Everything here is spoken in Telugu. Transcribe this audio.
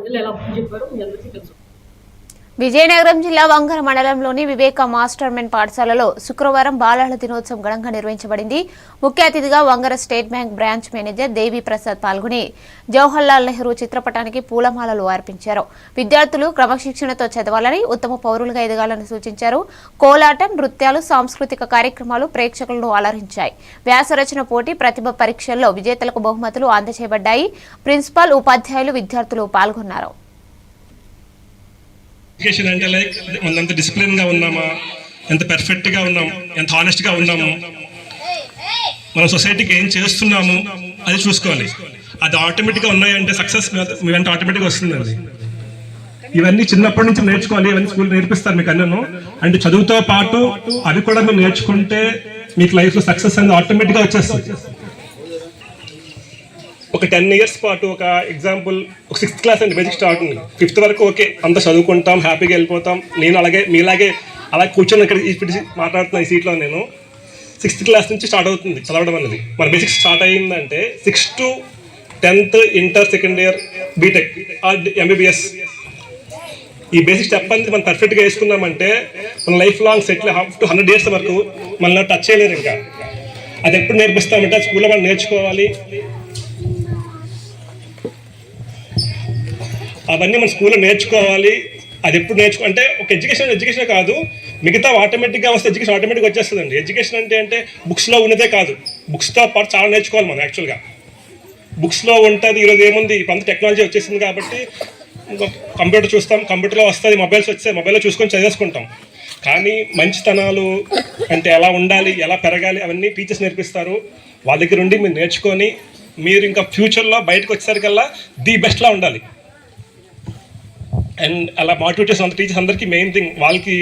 ప్రజలు ఎలా చెప్పారో మీ అందరికీ తెలుసు విజయనగరం జిల్లా వంగర మండలంలోని వివేక మాస్టర్ మెన్ పాఠశాలలో శుక్రవారం బాలల దినోత్సవం ఘనంగా నిర్వహించబడింది. ముఖ్య అతిథిగా Vangara state bank branch manager Devi Prasad పాల్గొని జవహర్లాల్ నెహ్రూ చిత్రపటానికి పూలమాలలు అర్పించారు. విద్యార్థులు క్రమశిక్షణతో చదవాలని ఉత్తమ పౌరులుగా ఎదగాలని సూచించారు. కోలాటం నృత్యాలు సాంస్కృతిక కార్యక్రమాలు ప్రేక్షకులను అలరించాయి. వ్యాసరచన పోటీ ప్రతిభ పరీక్షల్లో విజేతలకు బహుమతులు అందజేయబడ్డాయి. ప్రిన్సిపాల్ ఉపాధ్యాయులు విద్యార్థులు పాల్గొన్నారు. ఎడ్యుకేషన్ అంటే లైక్ మనం ఎంత డిసిప్లిన్గా ఉన్నామా ఎంత పర్ఫెక్ట్గా ఉన్నాం ఎంత హానెస్ట్గా ఉన్నాము. మన సొసైటీకి ఏం చేస్తున్నాము అది చూసుకోవాలి. అది ఆటోమేటిక్గా ఉన్నాయంటే సక్సెస్ మీ వెంట ఆటోమేటిక్ వస్తుందండి. ఇవన్నీ చిన్నప్పటి నుంచి నేర్చుకోవాలి ఇవన్నీ స్కూల్ నేర్పిస్తారు మీకు అన్నను. అంటే చదువుతో పాటు అవి కూడా మీరు నేర్చుకుంటే మీకు లైఫ్లో సక్సెస్ అనేది ఆటోమేటిక్గా వచ్చేస్తుంది. ఒక టెన్ ఇయర్స్ పాటు ఒక ఎగ్జాంపుల్ ఒక సిక్స్త్ క్లాస్ అండి బేసిక్ స్టార్ట్ ఉంది. ఫిఫ్త్ వరకు ఓకే అంత చదువుకుంటాం హ్యాపీగా వెళ్ళిపోతాం. నేను అలాగే మీలాగే అలా కూర్చొని ఇక్కడ ఇప్పుడు మాట్లాడుతున్నా ఈ సీట్లో నేను సిక్స్త్ క్లాస్ నుంచి స్టార్ట్ అవుతుంది చదవడం అనేది. మన basics start అయ్యిందంటే six to tenth inter second year BTech MBBS ఈ బేసిక్ స్టెప్ అనేది మనం పర్ఫెక్ట్గా వేసుకున్నామంటే మన life long settle half to hundred years వరకు మనల్ని టచ్ చేయలేరు ఇంకా. అది ఎప్పుడు నేర్పిస్తామంటే స్కూల్లో మనం నేర్చుకోవాలి. అవన్నీ మన స్కూల్లో నేర్చుకోవాలి. అది ఎప్పుడు నేర్చుకో అంటే ఒక ఎడ్యుకేషన్ ఎడ్యుకేషన్ కాదు. మిగతా ఆటోమేటిక్గా వస్తే ఎడ్యుకేషన్ ఆటోమేటిక్గా వచ్చేస్తుందండి. ఎడ్యుకేషన్ అంటే అంటే బుక్స్లో ఉన్నదే కాదు. బుక్స్తో పాటు చాలా నేర్చుకోవాలి మనం యాక్చువల్గా బుక్స్లో ఉంటుంది ఈరోజు ఏముంది? ఇప్పుడు అంత టెక్నాలజీ వచ్చేసింది కాబట్టి కంప్యూటర్ చూస్తాం. కంప్యూటర్లో వస్తుంది మొబైల్స్ వస్తే మొబైల్లో చూసుకొని చదివేసుకుంటాం. కానీ మంచితనాలు అంటే ఎలా ఉండాలి ఎలా పెరగాలి అవన్నీ టీచర్స్ నేర్పిస్తారు. వాళ్ళ దగ్గర ఉండి మీరు నేర్చుకొని మీరు ఇంకా ఫ్యూచర్లో బయటకు వచ్చేసరికల్లా ది బెస్ట్లా ఉండాలి. అండ్ అలా మోటివేట్ చేసిన టీచర్స్ అందరికీ మెయిన్ థింగ్ వాళ్ళకి